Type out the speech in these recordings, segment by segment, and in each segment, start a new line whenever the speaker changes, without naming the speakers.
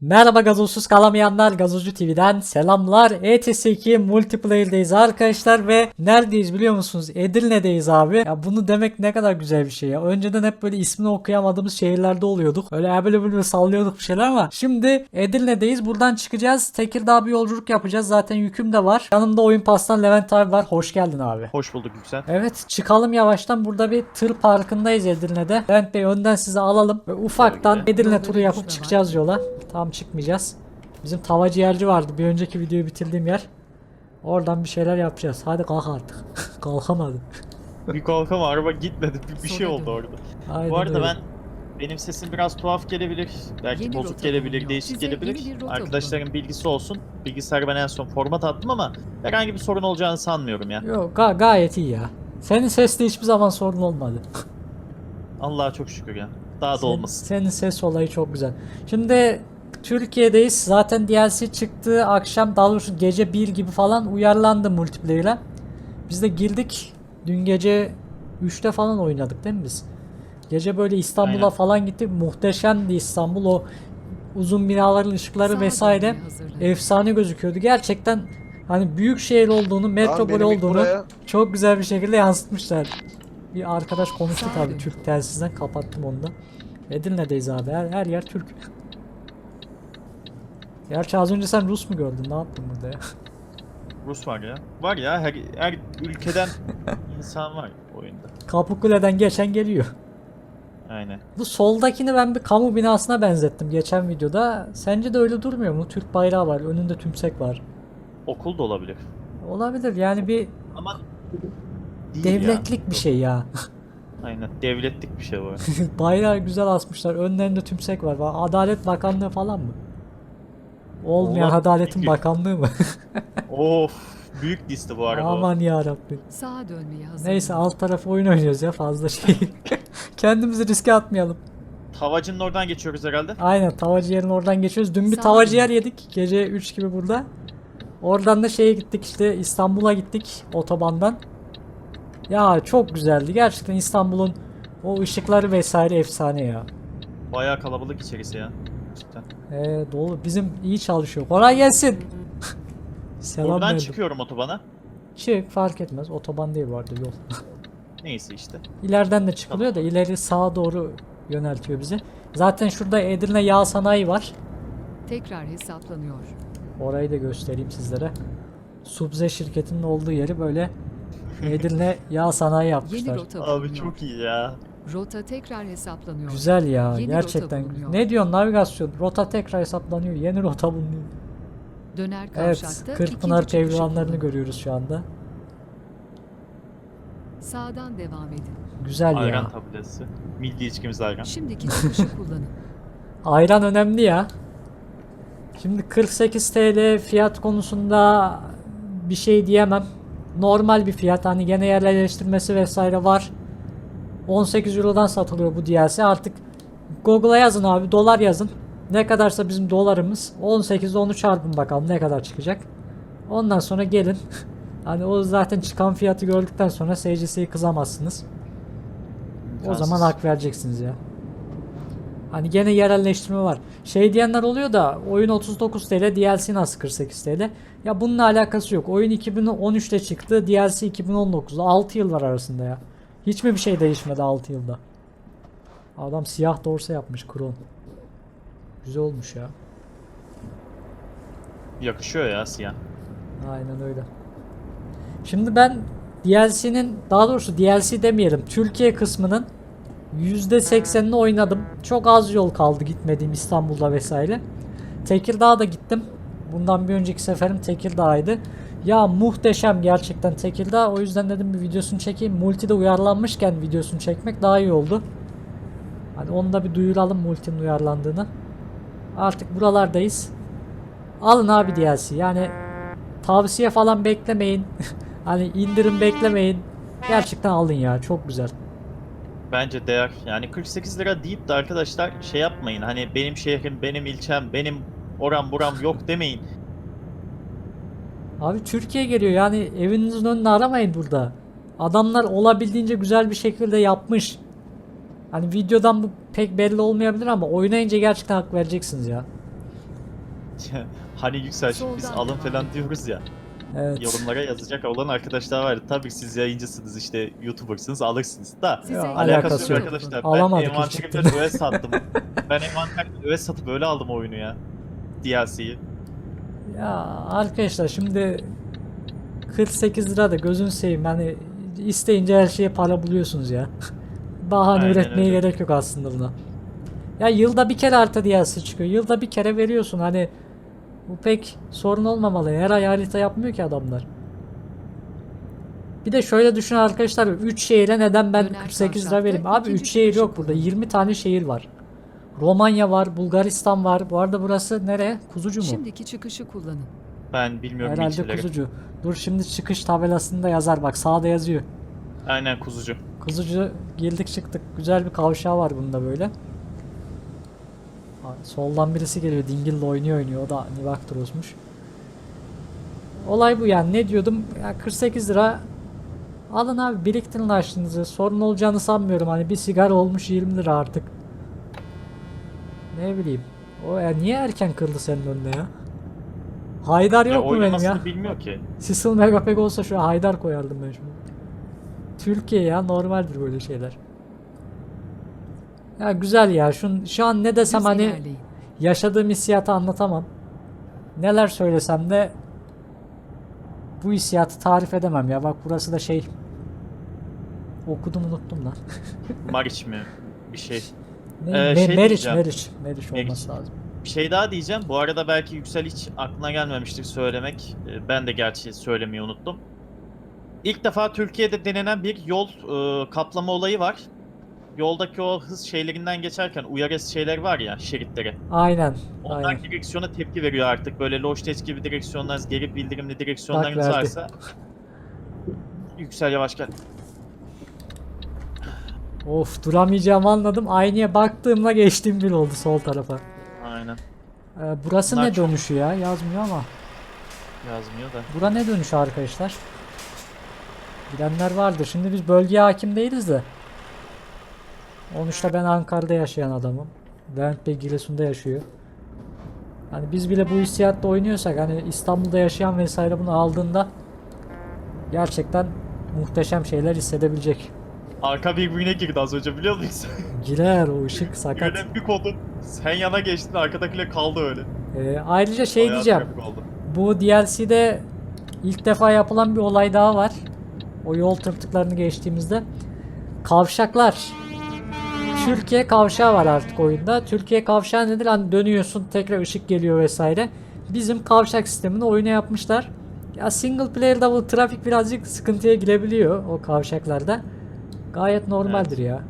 Merhaba gazozsuz kalamayanlar Gazozcu TV'den selamlar. ETS2 multiplayer'deyiz arkadaşlar ve neredeyiz biliyor musunuz? Edirne'deyiz abi. Ya bunu demek ne kadar güzel bir şey ya. Önceden hep böyle ismini okuyamadığımız şehirlerde oluyorduk. Öyle böyle böyle sallıyorduk bir şeyler ama şimdi Edirne'deyiz. Buradan çıkacağız. Tekirdağ bir yolculuk yapacağız. Zaten yüküm de var. Yanımda oyun pastan Levent abi var. Hoş geldin abi.
Hoş bulduk Yüksel.
Evet çıkalım yavaştan. Burada bir tır parkındayız Edirne'de. Levent Bey önden sizi alalım. Ve ufaktan Edirne turu yapıp çıkacağız yola. Tam çıkmayacağız. Bizim tavacı yerci vardı. Bir önceki videoyu bitirdiğim yer. Oradan bir şeyler yapacağız. Hadi kalk artık. Kalkamadım.
Bir kalkama araba gitmedi. Bir, bir şey oldu orada.
Aynen
Bu arada
öyle.
ben benim sesim biraz tuhaf gelebilir. Belki
Yeni
bozuk gelebilir,
bulunuyor.
değişik
Size
gelebilir. Arkadaşların bilgisi olsun. Bilgisayarı ben en son format attım ama herhangi bir sorun olacağını sanmıyorum ya.
Yok ga- gayet iyi ya. Senin sesli hiçbir zaman sorun olmadı.
Allah'a çok şükür ya. Daha da
Sen-
olmasın.
Senin ses olayı çok güzel. Şimdi Türkiye'deyiz. Zaten DLC çıktı. Akşam daha doğrusu gece 1 gibi falan uyarlandı multiplayer'e. Biz de girdik. Dün gece 3'te falan oynadık değil mi biz? Gece böyle İstanbul'a
Aynen.
falan gittik. Muhteşemdi İstanbul. O uzun binaların ışıkları
Sağa
vesaire efsane gözüküyordu. Gerçekten hani büyük şehir olduğunu, metropol olduğunu
buraya-
çok güzel bir şekilde yansıtmışlar. Bir arkadaş konuştu
Sağ
tabii. Türk telsizden kapattım onu da. Edirne'deyiz abi. Her, her yer Türk. Gerçi az önce sen Rus mu gördün? Ne yaptın burada ya?
Rus var ya. Var ya her, her ülkeden insan var oyunda.
Kapıkule'den geçen geliyor.
Aynen.
Bu soldakini ben bir kamu binasına benzettim geçen videoda. Sence de öyle durmuyor mu? Türk bayrağı var. Önünde tümsek var.
Okul da olabilir.
Olabilir yani bir
Ama değil ya.
devletlik bir şey ya.
Aynen. Devletlik bir şey var.
Bayrağı güzel asmışlar. Önlerinde tümsek var. Adalet Bakanlığı falan mı? Olmayan
Olabilir.
Adaletin Bakanlığı mı?
of. Büyük liste bu arada.
Aman ya Rabbi.
Sağa dönmeye hazırlanın.
Neyse alt tarafı oyun oynuyoruz ya fazla şey. Kendimizi riske atmayalım.
Tavacının oradan geçiyoruz herhalde.
Aynen tavacı yerin oradan geçiyoruz. Dün bir
Sağ
tavacı yer yedik. Gece 3 gibi burada. Oradan da şeye gittik işte İstanbul'a gittik otobandan. Ya çok güzeldi. Gerçekten İstanbul'un o ışıkları vesaire efsane ya.
Bayağı kalabalık içerisi ya. Cidden.
Ee, dolu. Bizim iyi çalışıyor. Kolay gelsin. Selam
Buradan
verdim.
çıkıyorum otobana.
Çık fark etmez. Otoban değil arada yol.
Neyse işte.
İleriden de çıkılıyor da ileri sağa doğru yöneltiyor bizi. Zaten şurada Edirne Yağ Sanayi var.
Tekrar hesaplanıyor.
Orayı da göstereyim sizlere. Subze şirketinin olduğu yeri böyle Edirne Yağ Sanayi
Yeni
yapmışlar.
rota
Abi çok iyi ya.
Rota tekrar hesaplanıyor.
Güzel ya
Yeni
gerçekten.
rota bulunuyor.
Ne diyorsun navigasyon? Rota tekrar hesaplanıyor. Yeni rota bulunuyor.
Döner
Evet,
kavşakta
Kırkpınar
ikinci çıkışı
görüyoruz şu anda.
Sağdan devam edin.
Güzel
Ayran
ya.
tabelası. Milli içkimiz ayran.
Şimdiki çıkışı kullanın.
Ayran önemli ya. Şimdi 48 TL fiyat konusunda bir şey diyemem. Normal bir fiyat. Hani gene yerleştirmesi vesaire var. 18 Euro'dan satılıyor bu DLC. Artık Google'a yazın abi. Dolar yazın. Ne kadarsa bizim dolarımız. 18'de onu çarpın bakalım ne kadar çıkacak. Ondan sonra gelin. hani o zaten çıkan fiyatı gördükten sonra SCS'yi kızamazsınız. O zaman hak vereceksiniz ya. Hani gene yerelleştirme var. Şey diyenler oluyor da oyun 39 TL DLC nasıl 48 TL? Ya bununla alakası yok. Oyun 2013'te çıktı. DLC 2019'da. 6 yıl var arasında ya. Hiç mi bir şey değişmedi 6 yılda? Adam siyah dorsa yapmış Kron. Güzel olmuş ya.
Yakışıyor ya siyah.
Aynen öyle. Şimdi ben DLC'nin daha doğrusu DLC demeyelim. Türkiye kısmının %80'ini oynadım. Çok az yol kaldı gitmediğim İstanbul'da vesaire. Tekirdağ'a da gittim. Bundan bir önceki seferim Tekirdağ'ydı. Ya muhteşem gerçekten Tekirdağ. O yüzden dedim bir videosunu çekeyim. Multi'de uyarlanmışken videosunu çekmek daha iyi oldu. Hani onu da bir duyuralım Multi'nin uyarlandığını. Artık buralardayız. Alın abi DLC. Yani tavsiye falan beklemeyin. hani indirim beklemeyin. Gerçekten alın ya. Çok güzel.
Bence değer. Yani 48 lira deyip de arkadaşlar şey yapmayın. Hani benim şehrim, benim ilçem, benim oram buram yok demeyin.
Abi Türkiye geliyor yani evinizin önünü aramayın burada. Adamlar olabildiğince güzel bir şekilde yapmış. Hani videodan bu pek belli olmayabilir ama oynayınca gerçekten hak vereceksiniz ya.
hani Yüksel şimdi biz alın falan diyoruz ya.
Evet.
Yorumlara yazacak olan arkadaşlar var. Tabii siz yayıncısınız işte YouTuber'sınız alırsınız da.
Size
Ya,
Alakası
Alakası
yok arkadaşlar.
Alamadık
ben envanterimden öyle sattım. ben envanterimden öyle satıp öyle aldım oyunu ya. DLC'yi.
Ya arkadaşlar şimdi 48 lira da gözün seveyim hani isteyince her şeye para buluyorsunuz ya. Bahane
Aynen
üretmeye
öyle.
gerek yok aslında buna. Ya yılda bir kere harita DLC çıkıyor. Yılda bir kere veriyorsun hani bu pek sorun olmamalı. Her ay harita yapmıyor ki adamlar. Bir de şöyle düşün arkadaşlar 3 şehire neden ben
Döner
48 lira vereyim? Abi
ikinci
3 şehir yok burada.
kullanın.
20 tane şehir var. Romanya var, Bulgaristan var. Bu arada burası nere? Kuzucu mu?
Şimdiki çıkışı kullanın.
Ben bilmiyorum
Herhalde
ilçeleri.
kuzucu. Dur şimdi çıkış tabelasında yazar bak sağda yazıyor.
Aynen kuzucu.
Kuzucu girdik çıktık. Güzel bir kavşağı var bunda böyle. Soldan birisi geliyor. Dingil'le oynuyor oynuyor. O da Nivaktros'muş. Olay bu yani. Ne diyordum? Ya 48 lira alın abi biriktirin açtığınızı. Sorun olacağını sanmıyorum. Hani bir sigara olmuş 20 lira artık. Ne bileyim. O ya niye erken kırıldı senin önüne ya? Haydar
Ya
yok mu benim ya?
bilmiyor ki.
Sisal Megapeg olsa şu Haydar koyardım ben şunu. Türkiye ya normaldir böyle şeyler. Ya güzel ya. Şun, şu an ne desem hani yaşadığım hissiyatı anlatamam. Neler söylesem de bu hissiyatı tarif edemem ya. Bak burası da şey okudum unuttum lan.
Mariç mi? Bir şey.
Ne?
Ee,
Me-
şey
Meriç. Meriç, Meriç olması lazım.
Bir şey daha diyeceğim. Bu arada belki Yüksel hiç aklına gelmemiştir söylemek. Ee, Ben de gerçi söylemeyi unuttum. İlk defa Türkiye'de denenen bir yol e, kaplama olayı var. Yoldaki o hız şeylerinden geçerken uyarı şeyler var ya şeritleri.
Aynen.
Onlar
aynen.
direksiyona tepki veriyor artık. Böyle Logitech gibi direksiyonlarınız, geri bildirimli direksiyonlarınız varsa Yüksel yavaş gel.
Of duramayacağımı anladım. Aynaya baktığımda geçtiğim bir oldu sol tarafa.
Aynen.
Ee, burası
Bunlar
ne
çok-
dönüşü ya? Yazmıyor ama.
Yazmıyor da.
Bura ne dönüşü arkadaşlar? Bilenler vardır. Şimdi biz bölgeye hakim değiliz de. Sonuçta ben Ankara'da yaşayan adamım. Levent Bey Giresun'da yaşıyor. Hani biz bile bu hissiyatta oynuyorsak hani İstanbul'da yaşayan vesaire bunu aldığında gerçekten muhteşem şeyler hissedebilecek.
Arka birbirine girdi az önce biliyor musun?
Girer o ışık sakat.
Bir kodu. Sen yana geçtin arkadakiyle kaldı öyle.
Ee, ayrıca şey
Bayağı
diyeceğim.
trafik oldu.
Bu DLC'de ilk defa yapılan bir olay daha var. O yol tırtıklarını geçtiğimizde. Kavşaklar. Türkiye kavşağı var artık oyunda. Türkiye kavşağı nedir? Hani dönüyorsun tekrar ışık geliyor vesaire. Bizim kavşak sistemini oyuna yapmışlar. Ya single player'da bu trafik birazcık sıkıntıya girebiliyor o kavşaklarda. Gayet normaldir ya.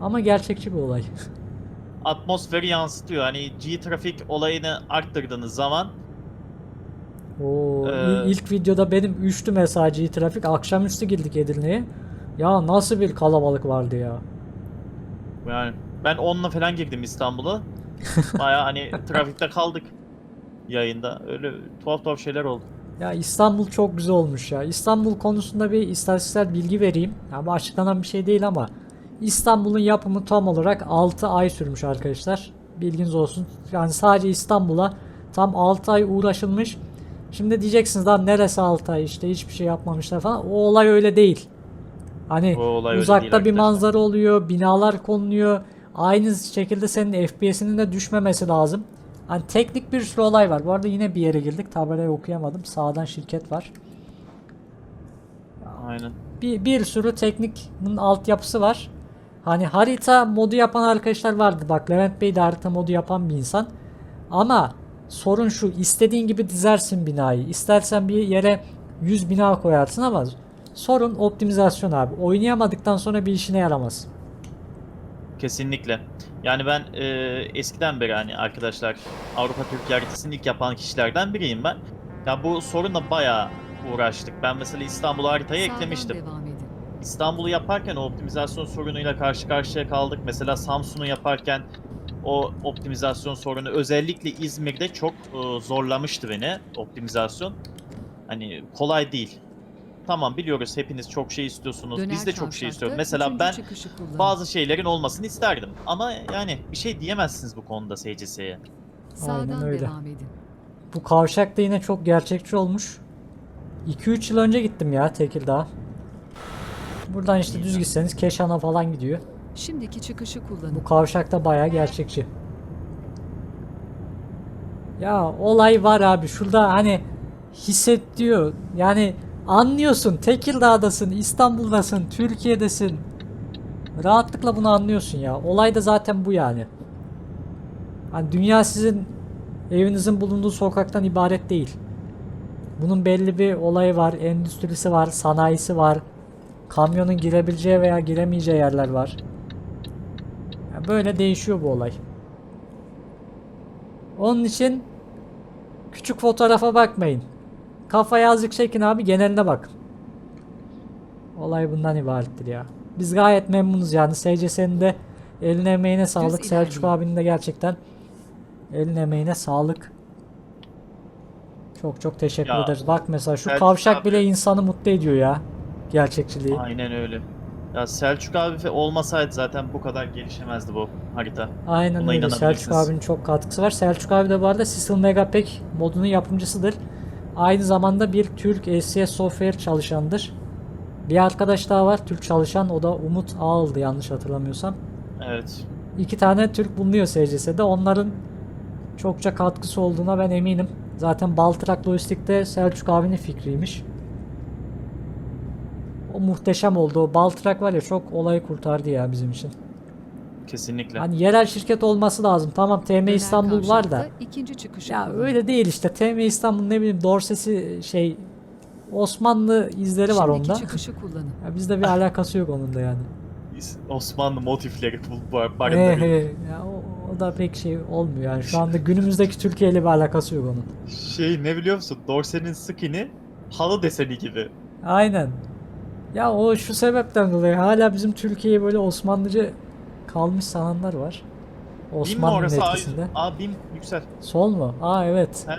Ama gerçekçi bir olay.
Atmosferi yansıtıyor. Hani G-trafik olayını arttırdığınız zaman
Oo,
Ee,
il- ilk videoda benim 3'tü mesajı trafik. Akşamüstü girdik Edirne'ye. Ya nasıl bir kalabalık vardı ya.
yani ben onunla falan girdim İstanbul'a. Baya hani trafikte kaldık yayında. Öyle tuhaf tuhaf şeyler oldu.
Ya İstanbul çok güzel olmuş ya. İstanbul konusunda bir istatistiksel bilgi vereyim. Ya bu açıklanan bir şey değil ama İstanbul'un yapımı tam olarak 6 ay sürmüş arkadaşlar. Bilginiz olsun. Yani sadece İstanbul'a tam 6 ay uğraşılmış. Şimdi diyeceksiniz lan neresi 6 ay işte hiçbir şey yapmamışlar falan. O olay öyle değil. Hani uzakta bir manzara oluyor, binalar konuluyor. Aynı şekilde senin FPS'inin de düşmemesi lazım. Hani teknik bir sürü olay var. Bu arada yine bir yere girdik. Tabelayı okuyamadım. Sağdan şirket var.
Aynen.
Bir, bir sürü teknikin altyapısı var. Hani harita modu yapan arkadaşlar vardı. Bak Levent Bey de harita modu yapan bir insan. Ama sorun şu. istediğin gibi dizersin binayı. İstersen bir yere 100 bina koyarsın ama sorun optimizasyon abi. Oynayamadıktan sonra bir işine yaramaz.
Kesinlikle. Yani ben e, eskiden beri hani arkadaşlar Avrupa Türkiye haritasını ilk yapan kişilerden biriyim ben. Ya bu sorunla bayağı uğraştık. Ben mesela İstanbul haritayı
Sağdan
eklemiştim. İstanbul'u yaparken o optimizasyon sorunuyla karşı karşıya kaldık. Mesela Samsun'u yaparken o optimizasyon sorunu özellikle İzmir'de çok e, zorlamıştı beni optimizasyon. Hani kolay değil. Tamam biliyoruz hepiniz çok şey istiyorsunuz.
Döner
Biz de çok şey
kavşakta
istiyoruz. Mesela ben bazı şeylerin olmasını isterdim. Ama yani bir şey diyemezsiniz bu konuda SCS'ye.
Sağdan
öyle.
devam edin.
Bu kavşak da yine çok gerçekçi olmuş. 2-3 yıl önce gittim ya Tekirdağ. Buradan işte düz gitseniz Keşan'a falan gidiyor.
Şimdiki çıkışı kullanın.
Bu kavşak da bayağı gerçekçi. Ya olay var abi şurada hani hisset diyor. Yani anlıyorsun Tekirdağ'dasın, İstanbul'dasın, Türkiye'desin. Rahatlıkla bunu anlıyorsun ya. Olay da zaten bu yani. Hani dünya sizin evinizin bulunduğu sokaktan ibaret değil. Bunun belli bir olayı var, endüstrisi var, sanayisi var. Kamyonun girebileceği veya giremeyeceği yerler var. Ya böyle değişiyor bu olay. Onun için küçük fotoğrafa bakmayın. Kafaya azıcık çekin abi geneline bakın. Olay bundan ibarettir ya. Biz gayet memnunuz yani. SCS'nin de eline emeğine sağlık. Selçuk
ilerleyin.
abinin de gerçekten eline emeğine sağlık. Çok çok teşekkür
Ya,
ederiz. Bak mesela şu
Selçuk
kavşak
abi-
bile insanı mutlu ediyor ya. Gerçekçiliği.
Aynen öyle. Ya Selçuk abi olmasaydı zaten bu kadar gelişemezdi bu harita.
Aynen
Buna
öyle. Selçuk abinin çok katkısı var. Selçuk abi de bu arada Sisal Megapack modunun yapımcısıdır. Aynı zamanda bir Türk SCS Software çalışandır. Bir arkadaş daha var Türk çalışan. O da Umut Ağıl'dı yanlış hatırlamıyorsam.
Evet.
İki tane Türk bulunuyor SCS'de. Onların çokça katkısı olduğuna ben eminim. Zaten Baltrak Lojistik'te Selçuk abinin fikriymiş. O muhteşem oldu. O Baltrak var ya çok olayı kurtardı ya bizim için.
Kesinlikle.
Hani yerel şirket olması lazım. Tamam TM İstanbul var da.
ikinci çıkışı
Ya öyle değil işte. TM İstanbul ne bileyim Dorsesi şey Osmanlı izleri var
Şimdiki
onda.
çıkışı kullanın.
Ya bizde bir alakası yok onun da yani.
Osmanlı motifleri bu- bu-
He he. Ya o, o da pek şey olmuyor yani. Şu anda günümüzdeki Türkiye ile bir alakası yok onun.
Şey ne biliyor musun? Dorse'nin skin'i halı deseni gibi.
Aynen. Ya o şu sebepten dolayı hala bizim Türkiye'yi böyle Osmanlıcı kalmış sananlar var. Osmanlı'nın etkisinde.
Aa Bim yüksel.
Sol mu? Aa evet.
He?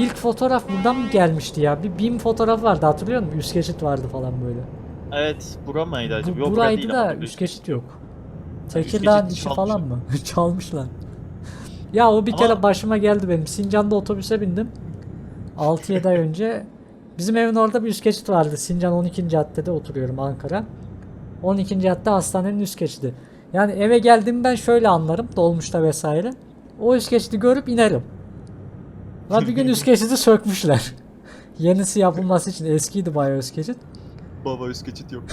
İlk fotoğraf buradan mı gelmişti ya? Bir BİM fotoğraf vardı hatırlıyor musun? Üst geçit vardı falan böyle.
Evet. Bura mıydı acaba?
Bu,
Yok,
buraydı da
ama
üst geçit yok. Tekirdağ'ın içi falan mı? Çalmışlar. Ya o bir
Ama-
kere başıma geldi benim. Sincan'da otobüse bindim. 6-7 ay önce. Bizim evin orada bir üst geçit vardı. Sincan 12. caddede oturuyorum Ankara. 12. cadde hastanenin üst geçidi. Yani eve geldiğim ben şöyle anlarım dolmuşta vesaire. O üst geçidi görüp inerim. Ve bir gün üst geçidi sökmüşler. Yenisi yapılması için eskiydi bayağı üst geçit.
Baba üst geçit yok.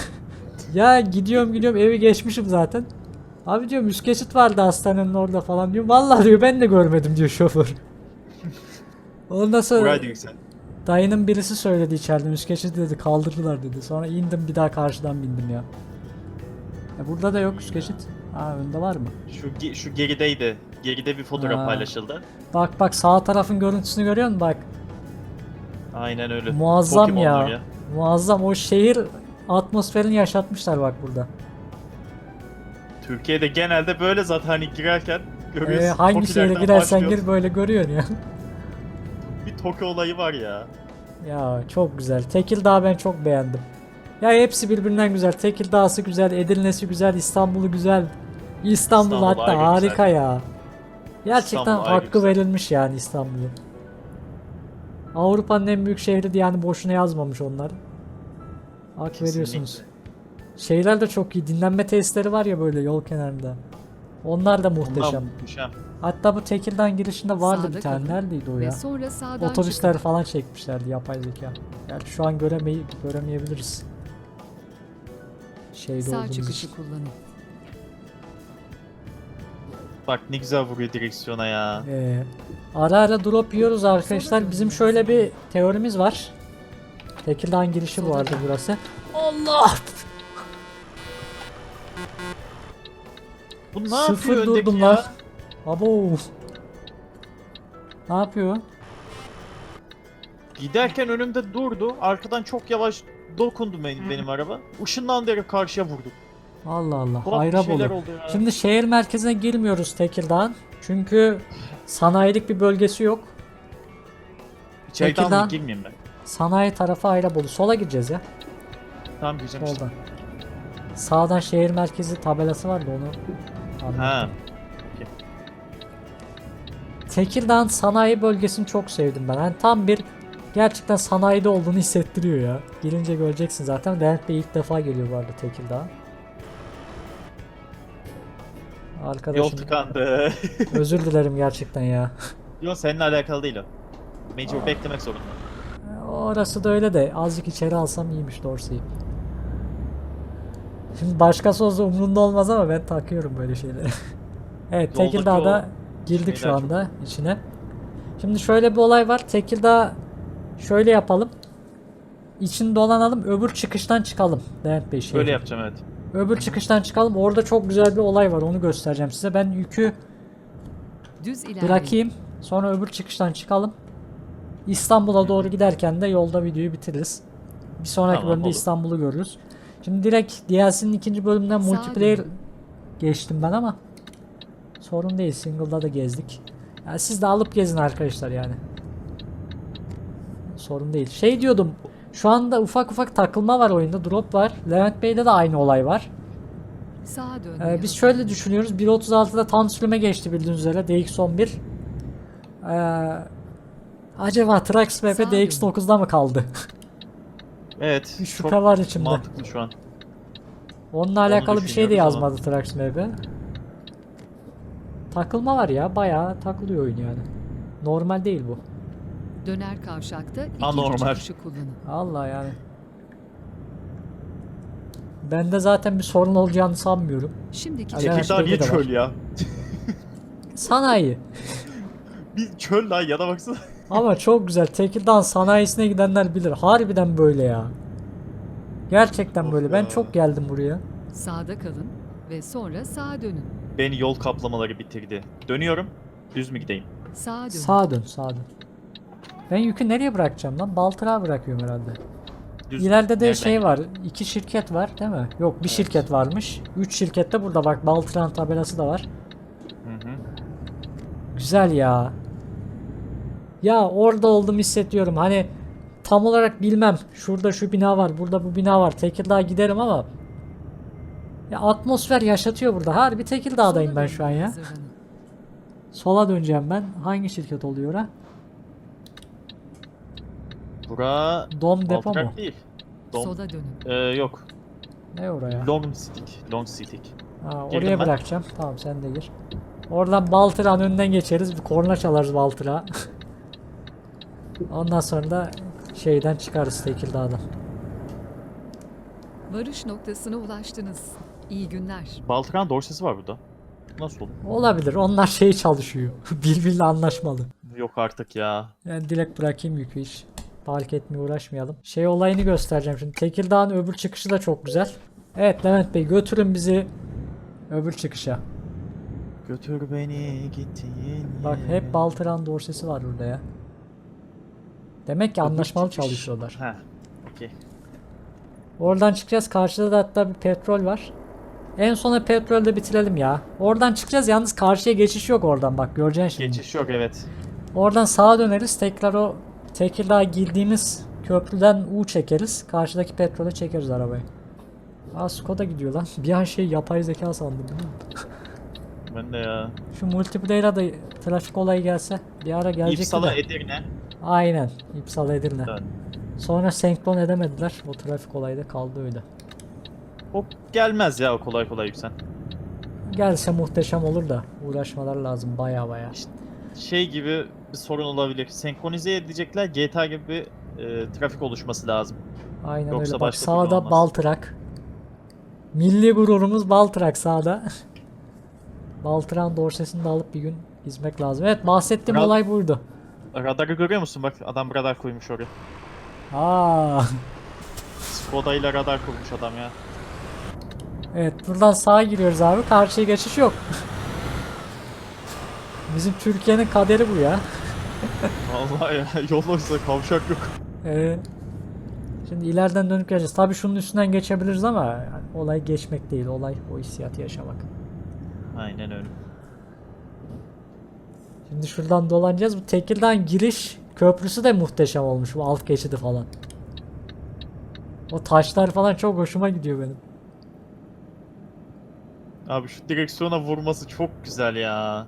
Ya gidiyorum gidiyorum evi geçmişim zaten. Abi diyorum üst geçit vardı hastanenin orada falan diyor. Vallahi diyor ben de görmedim diyor şoför. Ondan sonra dayının birisi söyledi içeriden üst geçit dedi kaldırdılar dedi. Sonra indim bir daha karşıdan bindim ya. Ya burada da yok üst geçit. Ha önde var mı?
Şu, ge- şu gerideydi. Geride bir fotoğraf
Ha.
paylaşıldı.
Bak bak sağ tarafın görüntüsünü görüyor musun bak.
Aynen öyle.
Muazzam ya.
Pokemon'lar
Muazzam o şehir atmosferini yaşatmışlar bak burada.
Türkiye'de genelde böyle zaten hani girerken
Ee,
görüyorsun.
hangi şehre girersen
başlıyor.
gir böyle görüyorsun ya.
Bir Toki olayı var ya.
Ya çok güzel. Tekirdağ ben çok beğendim. Ya hepsi birbirinden güzel. Tekirdağ'sı güzel, Edirne'si güzel, İstanbul'u güzel. İstanbul,
İstanbul
hatta harika ya. Gerçekten
İstanbul
hakkı
güzel.
verilmiş yani İstanbul'un. Avrupa'nın en büyük şehri diye yani boşuna yazmamış onlar. Hak
Kesinlikle.
veriyorsunuz. Şeyler de çok iyi. Dinlenme tesisleri var ya böyle yol kenarında. Onlar da
Onlar
muhteşem.
muhteşem.
Hatta bu Tekirdağ girişinde vardı
Sağda
bir tane.
kalın.
Neredeydi o
Ve
ya? Otobüsler falan çekmişlerdi yapay zeka. Yani şu an göremey göremeyebiliriz. Şeyde.
Sağ
olduğumuz
çıkışı
için.
kullanın.
Bak ne güzel vuruyor direksiyona ya.
Ee, ara ara drop yiyoruz arkadaşlar. Bizim şöyle bir teorimiz var. Tekirdağ girişi bu arada burası. Allah!
Bu ne
Sıfır
yapıyor öndeki
durdum
ya?
lan. Abo. Ne yapıyor?
Giderken önümde durdu. Arkadan çok yavaş dokundu benim, benim araba. Işınlandı karşıya vurdu.
Allah Allah.
Bir
Hayra bolu. Şimdi şehir merkezine girmiyoruz Tekirdağ'ın. Çünkü sanayilik bir bölgesi yok. Tekirdağ-
girmeyeyim ben?
Sanayi tarafı Ayrabolu. Sola gireceğiz ya.
Tamam gireceğim işte.
Soldan. Sağdan şehir merkezi tabelası var da onu
Ha.
anlattım. Tekirdağ'ın sanayi bölgesini çok sevdim ben. Hani tam bir gerçekten sanayide olduğunu hissettiriyor ya. Gelince göreceksin zaten. Levent Bey ilk defa geliyor bu arada Tekirdağ'a.
Yol
Arkadaşım
tıkandı.
özür dilerim gerçekten ya.
Yok seninle alakalı değil o. Mecbur beklemek zorunda.
Orası da öyle de azıcık içeri alsam iyiymiş Dorsey'i. Şimdi başkası olsa umurunda olmaz ama ben takıyorum böyle şeyleri. evet
Yoldaki
Tekirdağ'da girdik şu
şeyler çok-
anda içine. Şimdi şöyle bir olay var. Tekirdağ şöyle yapalım. İçini dolanalım öbür çıkıştan çıkalım. Levent Bey şey.
Öyle yapacağım evet.
Öbür çıkıştan çıkalım. Orada çok güzel bir olay var. Onu göstereceğim size. Ben yükü
Düz ilerleyin.
bırakayım. Sonra öbür çıkıştan çıkalım. İstanbul'a doğru giderken de yolda videoyu bitiririz. Bir sonraki
Tamam,
bölümde
olur.
İstanbul'u görürüz. Şimdi direkt DLC'nin ikinci bölümünden
Sağa
multiplayer
dönün.
geçtim ben ama sorun değil. Single'da da gezdik. Yani siz de alıp gezin arkadaşlar yani. Sorun değil. Şey diyordum. Şu anda ufak ufak takılma var oyunda. Drop var. Levent Bey'de de aynı olay var.
Sağa dön.
Ee, biz şöyle düşünüyoruz. 1.36'da tam sürüme geçti bildiğiniz üzere DX11. Ee, acaba Trax MP
Sağ
DX9'da mı kaldı?
Evet.
Bir
çok
şüphe var içimde.
mantıklı şu an.
Onunla alakalı bir şey de
ama.
yazmadı Trax MP. Takılma var ya. Bayağı takılıyor oyun yani. Normal değil bu.
Döner kavşakta ikinci
Anormal.
çıkışı kullanın.
Allah yani. Bende zaten bir sorun olacağını sanmıyorum.
Şimdiki
Acayip
çıkış
Tekirdağ niye
şeyde de var.
çöl ya?
Sanayi.
Bir çöl lan ya da baksana.
Ama çok güzel. Tekirdağ sanayisine gidenler bilir. Harbiden böyle ya. Gerçekten
Of
böyle. Ben
ya.
çok geldim buraya.
sağda kalın ve sonra sağa dönün.
Beni yol kaplamaları bitirdi. Dönüyorum. Düz mü gideyim?
Sağa dön.
Sağa dön, sağa dön. Ben yükü nereye bırakacağım lan? Baltırağa bırakıyorum herhalde.
Düz
İleride de şey var. iki şirket var değil mi? Yok bir şirket varmış. Üç şirket de burada bak. Baltıran tabelası da var.
Hı hı.
Güzel ya. Ya orada oldum hissediyorum. Hani tam olarak bilmem. Şurada şu bina var. Burada bu bina var. Tekirdağ'a giderim ama ya atmosfer yaşatıyor burada. Harbi Tekirdağ'dayım ben şu an ya. Sola döneceğim ben. Hangi şirket oluyor ha?
Bura
Dom depo mu?
Baltırak değil. Dom.
Sola dönün.
Ee, yok.
Ne oraya?
Long stick. Long stick.
Ha,
Girdim
oraya
ben.
bırakacağım. Tamam sen de gir. Oradan Baltıra'nın önünden geçeriz. Bir korna çalarız Baltıra. Ondan sonra da şeyden çıkarız Tekirdağ'dan.
Varış noktasına ulaştınız. İyi günler.
Baltıran dorsesi var burada. Nasıl olur?
Olabilir. Onlar şey çalışıyor. Birbiriyle anlaşmalı.
Yok artık ya.
Ben direkt bırakayım yükü hiç. Park etmeye uğraşmayalım. Şey olayını göstereceğim şimdi. Tekirdağ'ın öbür çıkışı da çok güzel. Evet Levent Bey götürün bizi öbür çıkışa.
Götür beni gittiğin
Bak hep Baltıran dorsesi var burada ya. Demek ki anlaşmalı
çıkış.
çalışıyorlar.
Heh. Okey.
Oradan çıkacağız. Karşıda da hatta bir petrol var. En sona petrolde bitirelim ya. Oradan çıkacağız yalnız karşıya geçiş yok oradan bak göreceksin şimdi.
Geçiş yok evet.
Oradan sağa döneriz. Tekrar o Tekirdağ'a girdiğimiz köprüden U çekeriz. Karşıdaki petrole çekeriz arabayı. Aa Skoda gidiyor lan. Bir an şey yapay zeka sandım. biliyor musun?
Ben de ya.
Şu multiplayer'a da trafik olayı gelse bir ara gelecekti
İpsala
de.
Edirne.
Aynen. İpsala Edirne.
Dön.
Sonra senkron edemediler. O trafik olayı da kaldı öyle.
O gelmez ya kolay kolay yüksen.
Gelse muhteşem olur da uğraşmalar lazım baya baya.
Şey gibi bir sorun olabilir. Senkronize edecekler GTA gibi bir e, trafik oluşması lazım.
Aynen
Yoksa
öyle. Bak sağda. Baltırak. Milli gururumuz Baltırak sağda. Baltıran dorsesini de alıp bir gün gizmek lazım. Evet bahsettiğim
Kral-
olay buydu.
Radarı görüyor musun? Bak adam radar koymuş oraya.
Aa.
Skoda ile radar kurmuş adam ya.
Evet buradan sağa giriyoruz abi. Karşıya geçiş yok. Bizim Türkiye'nin kaderi bu ya.
Vallahi ya yol oysa kavşak yok.
Ee, şimdi ileriden dönüp geleceğiz. Tabii şunun üstünden geçebiliriz ama yani olay geçmek değil. Olay o hissiyatı yaşamak.
Aynen öyle.
Şimdi şuradan dolanacağız. Bu Tekirdağ giriş köprüsü de muhteşem olmuş. Bu alt geçidi falan. O taşlar falan çok hoşuma gidiyor benim.
Abi şu direksiyona vurması çok güzel ya.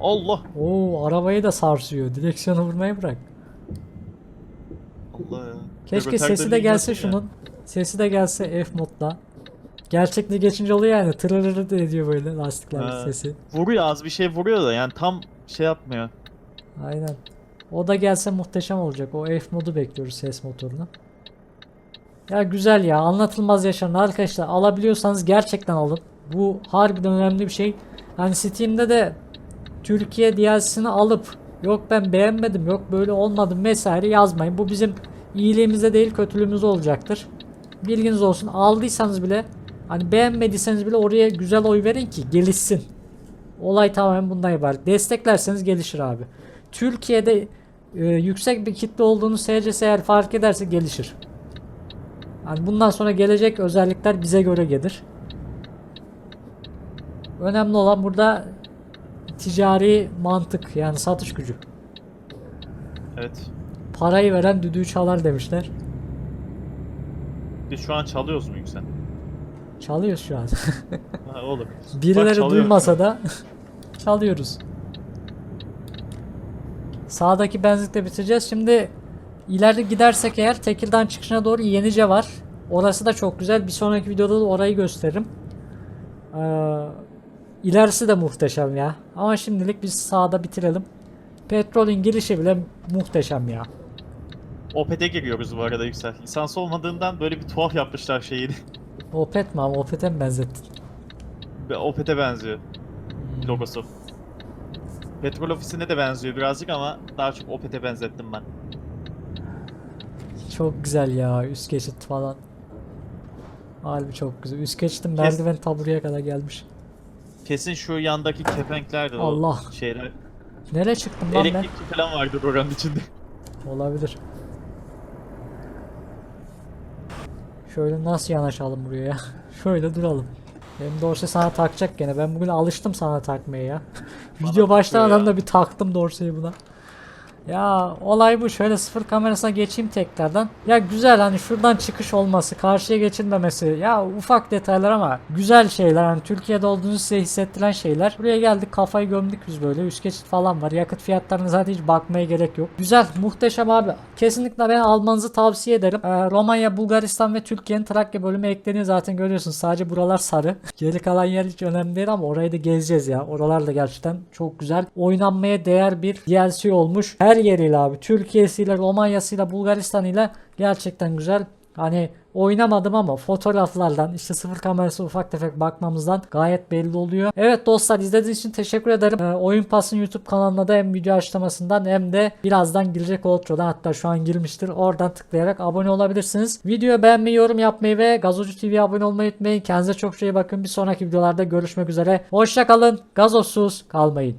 Allah.
Oo arabayı da sarsıyor. Direksiyonu vurmayı bırak.
Allah ya.
Keşke
Röportaj
sesi de gelse
ya.
şunun. Sesi de gelse F modla. Gerçekte geçince oluyor yani. Tırırırı da ediyor böyle lastikler
Ha.
sesi.
Vuruyor az bir şey vuruyor da yani tam şey yapmıyor.
Aynen. O da gelse muhteşem olacak. O F modu bekliyoruz ses motorunu. Ya güzel ya anlatılmaz yaşanır arkadaşlar alabiliyorsanız gerçekten alın. Bu harbiden önemli bir şey. Hani Steam'de de Türkiye DLC'sini alıp yok ben beğenmedim yok böyle olmadım vesaire yazmayın. Bu bizim iyiliğimize değil kötülüğümüze olacaktır. Bilginiz olsun aldıysanız bile hani beğenmediyseniz bile oraya güzel oy verin ki gelişsin. Olay tamamen bundan ibaret. Desteklerseniz gelişir abi. Türkiye'de e, yüksek bir kitle olduğunu SCS eğer fark ederse gelişir. Yani bundan sonra gelecek özellikler bize göre gelir. Önemli olan burada ticari mantık yani satış gücü.
Evet.
Parayı veren düdüğü çalar demişler.
Biz şu an çalıyoruz mu Yüksel?
Çalıyoruz şu an.
Ha, olur.
Birileri
çalıyor.
duymasa da çalıyoruz. Sağdaki benzinlikte bitireceğiz. Şimdi ileri gidersek eğer Tekirdağ çıkışına doğru Yenice var. Orası da çok güzel. Bir sonraki videoda da orayı gösteririm. Ee, ilerisi de muhteşem ya. Ama şimdilik biz sağda bitirelim. Petrolün girişi bile muhteşem ya.
Opet'e giriyoruz bu arada Yüksel. Lisans olmadığından böyle bir tuhaf yapmışlar şeyini.
Opet mi ama Opet'e mi benzettin?
Ve Opet'e benziyor logosu. Petrol ofisine de benziyor birazcık ama daha çok Opet'e benzettim ben.
Çok güzel ya üst geçit falan. Harbi çok güzel. Üst geçitin merdiven taburaya kadar gelmiş.
Kesin şu yandaki kepenkler de
Allah.
o şeyler.
Nereye çıktım lan ben?
Elektrikli falan vardır oranın içinde.
Olabilir. Şöyle nasıl yanaşalım buraya ya? Şöyle duralım. Benim dorse sana takacak gene. Ben bugün alıştım sana takmaya ya. Video başlamadan da bir taktım dorseyi buna. Ya olay bu. Şöyle sıfır kamerasına geçeyim tekrardan. Ya güzel hani şuradan çıkış olması, karşıya geçilmemesi. Ya ufak detaylar ama güzel şeyler. Hani Türkiye'de olduğunuzu size hissettiren şeyler. Buraya geldik kafayı gömdük biz böyle. Üst geçit falan var. Yakıt fiyatlarına zaten hiç bakmaya gerek yok. Güzel, muhteşem abi. Kesinlikle ben almanızı tavsiye ederim. Ee, Romanya, Bulgaristan ve Türkiye'nin Trakya bölümü ekleniyor zaten görüyorsunuz. Sadece buralar sarı. Geri kalan yer hiç önemli değil ama orayı da gezeceğiz ya. Oralar da gerçekten çok güzel. Oynanmaya değer bir DLC olmuş. Her yeriyle abi. Türkiye'siyle, Romanya'sıyla, Bulgaristan'ıyla gerçekten güzel. Hani oynamadım ama fotoğraflardan işte sıfır kamerası ufak tefek bakmamızdan gayet belli oluyor. Evet dostlar izlediğiniz için teşekkür ederim. Ee, Oyun Pass'ın YouTube kanalına da hem video açıklamasından hem de birazdan girecek outro'dan hatta şu an girmiştir. Oradan tıklayarak abone olabilirsiniz. Videoyu beğenmeyi, yorum yapmayı ve Gazocu TV'ye abone olmayı unutmayın. Kendinize çok iyi bakın. Bir sonraki videolarda görüşmek üzere. Hoşçakalın. Gazozsuz kalmayın.